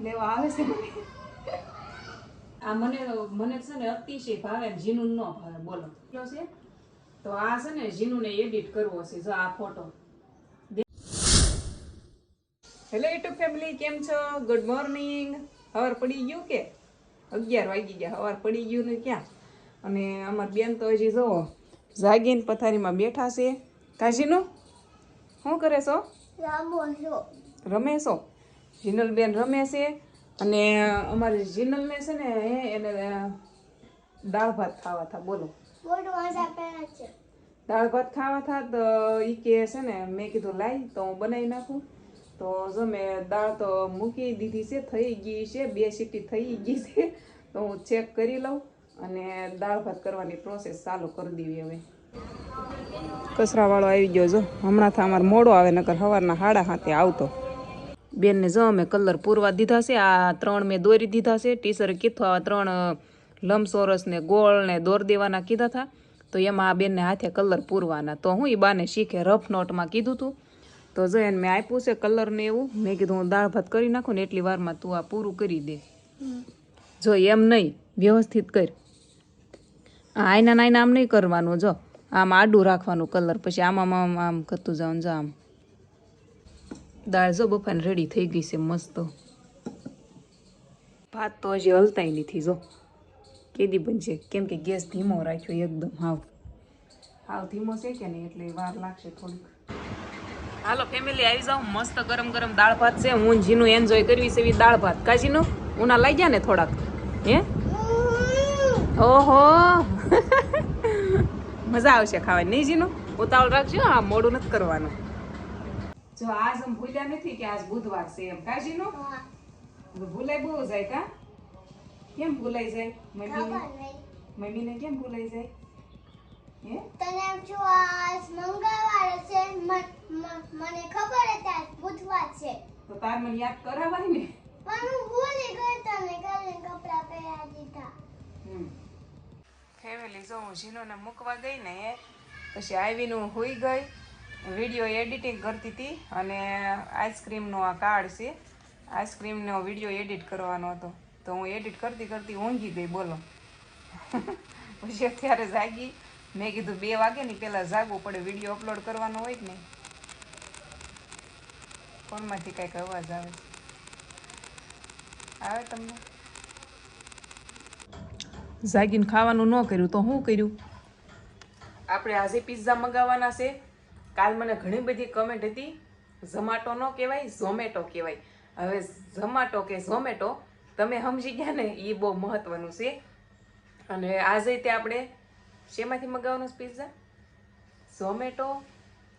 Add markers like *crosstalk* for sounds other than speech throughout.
લેવા આવે છે આ મને મને છે ને અતિશય ભાવે જીનું ન ભાવે બોલો. કેટલો છે. તો આ છે ને જીનુને એડિટ કરવો છે જો આ ફોટો હેલો યુટ્યુબ ફેમિલી કેમ છો? ગુડ મોર્નિંગ હવાર પડી ગયું કે? અગિયાર વાગી ગયા હવાર પડી ગયું ને ક્યાં? અને અમાર બેન તો હજી જો જાગીને પથારીમાં બેઠા છે. કાશીનું શું કરે છો. રમે છો? જીનલબેન રમે છે અને અમારી જીનલને છે ને એને દાળ ભાત ખાવા થા બોલો. દાળ ભાત ખાવા થા તો ઈ કે છે ને મેં કીધું લાઈ તો હું બનાવી નાખું. તો જો મેં દાળ તો મૂકી દીધી છે થઈ ગઈ છે બે સીટી થઈ ગઈ છે તો હું ચેક કરી લઉં અને દાળ ભાત કરવાની પ્રોસેસ ચાલુ કરી દેવી હવે. કચરાવાળો આવી ગયો જો હમણાં અમારે મોડો આવે નકર સવારના હાડા હાથે આવતો. બેનને જો અમે કલર પૂરવા દીધા છે. આ ત્રણ મેં દોરી દીધા છે. ટીચરે કીધું આ ત્રણ લંબસોરસ ને ગોળ ને દોર દેવાના કીધા હતા. તો એમાં આ બેનને હાથે કલર પૂરવાના. તો હું એ બાને શીખે રફ નોટમાં કીધું તું. તો જો એને મેં આપ્યું છે કલર ને એવું મેં કીધું હું દાળ ભાત કરી નાખું ને એટલી વારમાં તું આ પૂરું કરી દે. જો એમ નહીં વ્યવસ્થિત કર. આયના નાયના આમ નહીં કરવાનું જો. આમ આડું રાખવાનું કલર પછી આમાં આમ આમ કરતું જવાનું જો આમ. દાળ જો બફાને રેડી થઈ ગઈ છે, મસ્ત. ભાત તો હજી હલતાય નથી, જો. કેદી બનશે? કેમ કે ગેસ ધીમો રાખ્યો એકદમ, હાવ. હાવ ધીમો છે કે નહીં એટલે વાર લાગશે થોડીક. હાલો ફેમિલી આવી જાઉં મસ્ત ગરમ ગરમ દાળ ભાત છે. હું જીનું એન્જોય કરવી છે એવી દાળ ભાત. કાજીનું ઉના લઈ ગયા ને થોડાક? હે? ઓહો. *laughs* મજા આવશે ખાવાની. નહીં જીનું? ઉતાવળ રાખજો હા મોડું નથી કરવાનું. જો આજ આમ ભૂલ્યા નથી કે આજ બુધવાર છે એમ. કાજીનું? ભૂલાય બહુ જાય કા? કેમ ભૂલાઈ જાય? મમ્મી મમ્મીને કેમ ભૂલાઈ જાય? હે? તને એમ છું આજ મંગળવાર છે મ- મ- મને ખબર હતી આજ બુધવાર છે. તો તાર મને યાદ કરાવાય ને? પણ હું ભૂલી ગઈ તને કાલે કપડા પહેરા દીધા. ફેમિલી જો હું જીનોને મૂકવા ગઈ ને પછી આવીને હું હોઈ ગઈ. વીડિયો એડિટિંગ કરતી હતી અને આઈસ્ક્રીમનો આ કાર્ડ છે. આઈસ્ક્રીમનો વીડિયો એડિટ કરવાનો હતો. તો હું એડિટ કરતી કરતી ઊંઘી ગઈ, બોલો. *laughs* પછી અત્યારે જાગી. મેં કીધું બે વાગે ની પહેલાં જાગવું પડે, વીડિયો અપલોડ કરવાનો હોય કે નહીં? ફોનમાંથી કાંઈક અવાજ આવે. આવે તમને? જાગીને ખાવાનું ન કર્યું તો શું કર્યું? આપણે આજે પિઝા મંગાવવાના છે. કાલ મને ઘણી બધી કમેન્ટ હતી, ઝમાટો ન કહેવાય, ઝોમેટો કહેવાય. હવે ઝમાટો કે ઝોમેટો, તમે સમજી ગયા ને એ બહુ મહત્વનું છે. અને આજે તે આપણે શેમાંથી મંગાવવાનું પિઝા ઝોમેટો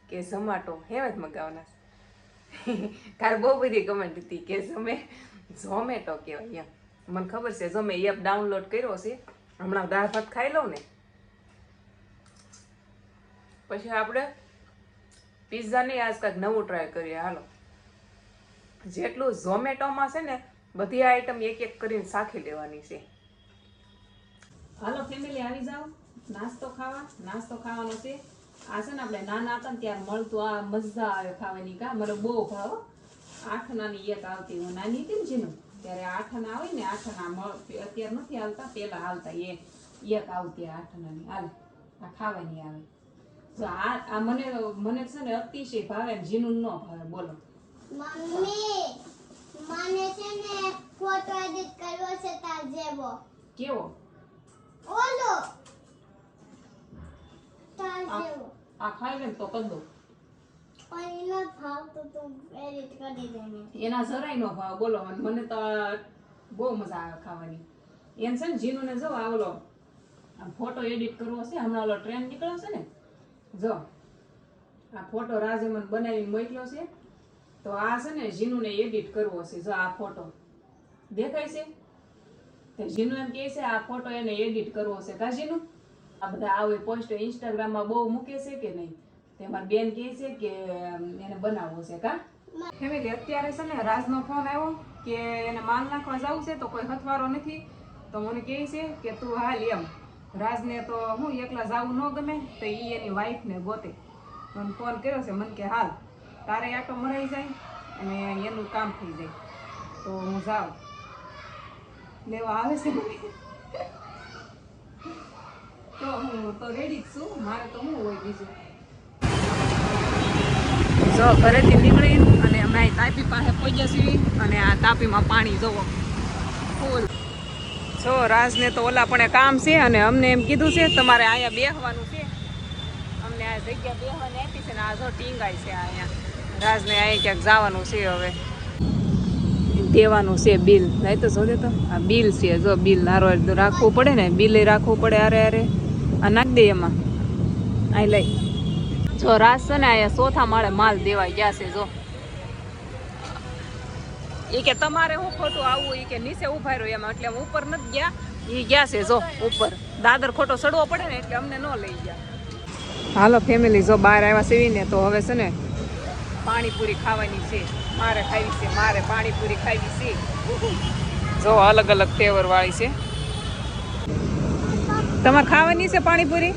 કે ઝમાટો? એમાં જ મંગાવવાના કાલ બહુ બધી કમેન્ટ હતી કે ઝોમે, ઝોમેટો કહેવાય એમ. મને ખબર છે, જો મેં એપ ડાઉનલોડ કર્યો છે, હમણાં દાળ ભાત ખાઈ લઉં ને, પછી આપણે પિઝા નહીં, આજ કાંઈક નવું ટ્રાય કરીએ. હાલો. જેટલું ઝોમેટોમાં છે ને, બધી આઈટમ એક એક કરીને સાખી લેવાની છે. હાલો ફેમિલી આવી જાઓ. નાસ્તો ખાવા. નાસ્તો ખાવાનો છે. આ છે ને આપણે નાના હતા ને ત્યારે મળતું આ મજા આવે ખાવાની કા. મને બહુ ભાવ. આઠનાની એક આવતી હું નાની હતી ને જીનું ત્યારે આઠના આવે ને, આઠના મળ અત્યારે નથી આવતા, પહેલાં આવતા એ. એક આવતી આઠનાની. હાલ, આ ખાવાની આવે. આ આ મને મને છે ને અતિશય ભાવે ને જીનું ન ભાવે બોલો. મમ્મી મને છે ને ફોટો એડિટ કરવો છે તાર જેવો. કેવો? ઓલો. તાર જેવો. આ ખાઈ લે તો કદો એનો ભાવ તો તું એડિટ કરી દે એના જરાય નો ભાવ બોલો. મને તો બહુ મજા આવે ખાવાની. એમ છે ને જીનુને જો આવલો ફોટો એડિટ કરવો છે હમણાં ઓલો ટ્રેન નીકળ્યો છે ને જો, આ ફોટો રાજે બનાવીને મોકલ્યો છે, તો આ છે ને જીનુને એડિટ કરવો છે, જો આ ફોટો દેખાય છે? તો જીનુ એમ કહે છે, આ ફોટો એને એડિટ કરવો છે. કા જીનુ આ બધા આવે પોસ્ટ ઇન્સ્ટાગ્રામમાં બહુ મૂકે છે કે નહીં? તે મારી બેન કહે છે કે એને બનાવવો છે, કા? ફેમિલી અત્યારે છે ને રાજનો ફોન આવ્યો કે એને માલ નાખવા જવું છે, તો કોઈ હથવારો નથી. તો મને કહે છે કે તું હાલ એમ. રાજને તો હું એકલા જવું ન ગમે, તો એ એની વાઈફને ગોતે. મને ફોન કર્યો છે, મને કે, હાલ, તારે આટો મરાઈ જાય અને એનું કામ થઈ જાય. તો હું જાઉં. લેવા આવે છે. તો હું તો રેડી જ છું, મારે તો શું હોય બીજું. જો, ઘરેથી નીકળી અને અમે તાપી પાસે પહોંચ્યા છીએ અને આ તાપીમાં પાણી જોવો. ફૂલ. જો રાજને તો ઓલા પણ કામ છે અને અમને એમ કીધું છે, તમારે અહીંયા બેહવાનું છે. અમને આ જગ્યા બેહવાની આપી છે ને આ જો ટીંગાય છે અહીંયા. રાજને અહીં ક્યાંક જવાનું છે હવે. દેવાનું છે બિલ. નહીં તો શોધે તો, આ બિલ છે. જો બિલ હારો રાખવું પડે ને, બિલ રાખવું પડે અરે અરે આ નાખ દે એમાં. અહીં લઈ. જો રાસ છે ને, અહીંયા ચોથા માળે માલ દેવા ગયા છે, જો. એ કે તમારે હું ખોટું આવવું એ કે નીચે ઊભા રહ્યો એમાં. એટલે ઉપર નથી ગયા એ ગયા છે જો ઉપર. દાદર ખોટો સડવો પડે ને એટલે અમને ન લઈ ગયા. હાલો ફેમિલી જો બહાર આવ્યા સેવીને તો હવે છે ને પાણીપુરી ખાવાની છે. મારે ખાવી છે મારે પાણીપુરી ખાવી છે. જો અલગ અલગ ફ્લેવર વાળી છે. તમારે ખાવાની છે પાણીપુરી?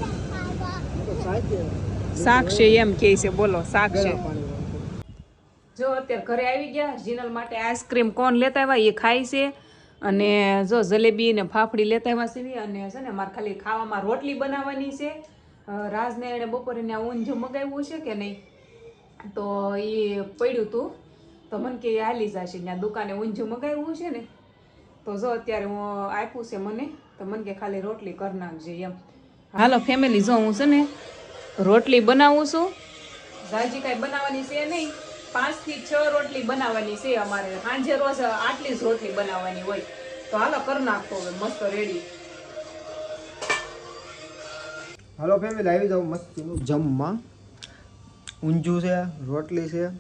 શાક છે એમ કે છે બોલો શાક છે. જો અત્યારે ઘરે આવી ગયા, જીનલ માટે આઈસ્ક્રીમ કોણ લેતા આવ્યા, એ ખાય છે. અને જો જલેબી ને ફાફડી લેતા આવ્યા છે અને છે ને મારે ખાલી ખાવામાં રોટલી બનાવવાની છે. રાજને એણે બપોરે ત્યાં ઊંઝું મગાવ્યું છે કે નહીં? તો એ પડ્યું હતું તો મને કે હાલી જશે ત્યાં દુકાને ઊંઝું મગાવ્યું છે ને, તો જો અત્યારે હું આપ્યું છે મને, તો મને કે ખાલી રોટલી કરી નાખજે એમ. હાલો ફેમિલી જો હું છે ને રોટલી બનાવું છું. જાજી કાંઈ બનાવવાની છે નહીં? પાંચથી છ રોટલી બનાવવાની છે અમારે. સાંજે રોજ આટલી જ રોટલી બનાવવાની હોય. તો હાલો કરી નાખો હવે મસ્ત રેડી હાલો ફેમિલી આવી જાઓ મસ્ત જમવા. ઊંજું છે રોટલી છે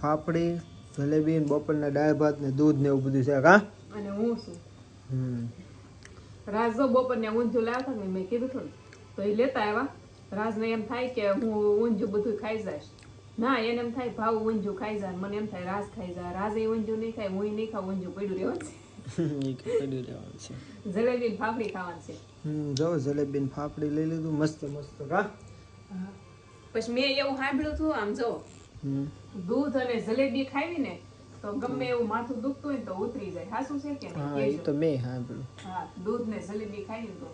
ફાફડી જલેબી ને બપોરના દાળ ભાત ને દૂધ ને એવું બધું છે કા અને હું શું? હમ. રાજ જો બપોર ને લાવતા મેં કીધું થોડું. તો એ લેતા આવ્યા. રાજને એમ થાય કે હું ઊંધું બધું ખાઈ જઈશ. ના એને એમ થાય ભાવ ઊંજો ખાઈ જાય મને એમ થાય રાસ ખાઈ જાય રાજે ઊંજો નહીં ખાય હું નહીં ખાવ ઊંજો પડ્યું રહેવાનું છે. *laughs* એ રહેવાનું છે. જલેબી ને ફાફડી ખાવાની છે. હમ જો જલેબી ને ફાફડી લઈ લીધું મસ્ત મસ્ત કા? પછી મેં એવું સાંભળ્યું હતું આમ જો દૂધ અને જલેબી ખાવી ને તો ગમે એવું માથું દુખતું હોય તો ઉતરી જાય. હાસું છે કે હા એ તો મેં સાંભળ્યું. હા દૂધ ને જલેબી ખાઈ તો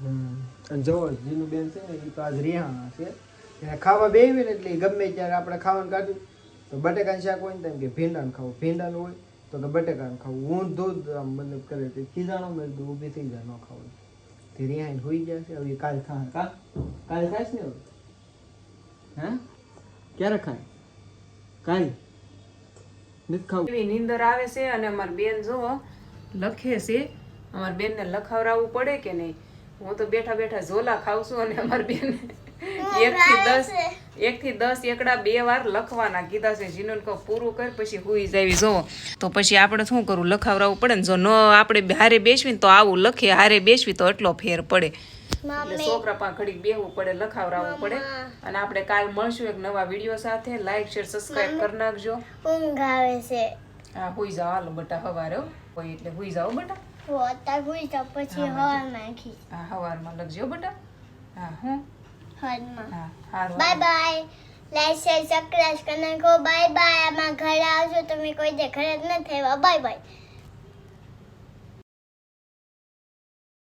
હમ. અને જો જીનું બેન છે ને એ તો આજ રિહાણા છે. એને ખાવા બેવી ને એટલે ગમે ત્યારે આપણે ખાવાનું કાઢ્યું. તો બટેકાનું શાક હોય ને તો એમ કે ભીંડાનું ખાવું. ભીંડાનું હોય તો કે બટેકાનું ખાવું. હું દૂધ આમ મતલબ કરે તો ખીજાણો મેં દૂધ ઊભી થઈ જાય, ન ખાવું. તે રિહાઈને હોઈ જશે હવે કાલ ખા કા? કાલ ખાશ ને હા? ક્યારે ખાય? કાલ? નથી એવી નીંદર આવે છે અને અમારી બેન જો લખે છે. અમારી બેનને લખાવરાવવું પડે કે નહીં? હું તો બેઠા બેઠા ઝોલા ખાઉં છું અને અમારી બેન એક થી દસ એક થી દસ એકડા બે વાર લખવાના કીધા છે. જીનુન કહો પૂરું કર પછી હુઈ જાવી જો તો પછી આપણે શું કરવું લખાવરાવું પડે ને? જો ન આપણે હારે બેસવી તો આવું લખીએ હારે બેસવી તો એટલો ફેર પડે. એટલે છોકરા પાસે ઘડીક બેહવું પડે લખાવરાવવું પડે. અને આપણે કાલ મળશું એક નવા વીડિયો સાથે. લાઈક શેર સબસ્ક્રાઇબ કરી નાખજો. ઊંઘ આવે છે. હા હુઈ જાઓ હાલો બટા હવારે હો. હોય એટલે હુઈ જાઓ બટા. અત્યારે હુઈ જાઉં પછી હવાર નાખી હા હવારમાં લખજો બટા. હા હું? હદમાં bye bye. Like share subscribe કરી નાખો બાય બાય. આમાં ઘરે આવજો તમે કોઈ દે ઘરે જ નથી આવ્યા. Bye bye.